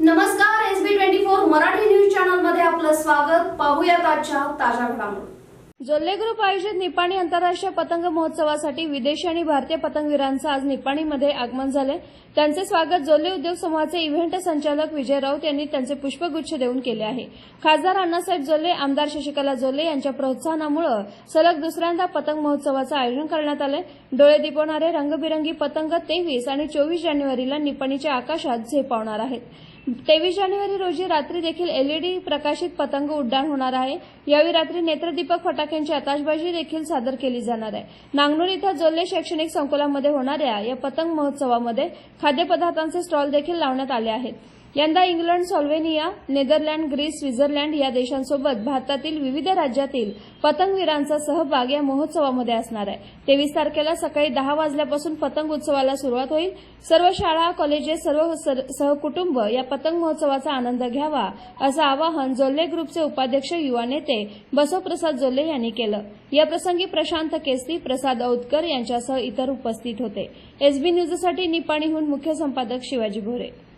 नमस्कार S B twenty four Marathi news चॅनलमध्ये आपलं स्वागत. पाहूया आजच्या ताज्या घडामोडी. जोल्ले ग्रुप आयोजित निपाणी आंतरराष्ट्रीय पतंग महोत्सवासाठी विदेशी आणि भारतीय पतंगवीरांचं आज निपाणीमध्ये आगमन झाले. त्यांचे स्वागत जोल्ले उद्योग समूहाचे इव्हेंट संचालक विजय राऊत यांनी त्यांचे पुष्पगुच्छ देऊन केले आहे. खासदार अण्णासाहेब जोल्ले आमदार शशिकला जोल्ले यांच्या प्रोत्साहनामुळे सलग दुसऱ्यांदा पतंग महोत्सवाचं आयोजन करण्यात आलं डोळे दिपवणारे रंगबिरंगी पतंग तेवीस आणि चोवीस जानेवारीला निपाणीच्या आकाशात झेपावणार आहेत. तेवीस जानेवारी रोजी रात्री देखील एलईडी प्रकाशित पतंग उड्डाण होणार आहे. यावेळी रात्री नेत्रदीपक फटाक्यांची आताशबाजी देखील सादर केली जाणार आहे. नांगनूर इथं जोल्ले शैक्षणिक संकुलामध्ये होणाऱ्या या पतंग महोत्सवामध्ये खाद्यपदार्थांचे स्टॉल देखील लावण्यात आले आहेत. यंदा England Slovenia Netherland Greece Switzerland या देशांसोबत भारतातील विविध राज्यातील पतंगवीरांचा सहभाग या महोत्सवामध्ये असणार आहे. तेवीस तारखेला सकाळी दहा वाजल्यापासून पतंग उत्सवाला सुरुवात होईल. सर्व शाळा कॉलेजेस सर्व सर- सहकुटुंब या पतंग महोत्सवाचा आनंद घ्यावा असं आवाहन जोल्ले ग्रुपचे उपाध्यक्ष युवा नेते बसवप्रसाद जोल्ले यांनी केलं. याप्रसंगी प्रशांत केसरी प्रसाद औदकर यांच्यासह इतर उपस्थित होते. एसबी न्यूजसाठी निपाणीहून मुख्य संपादक शिवाजी भोरे.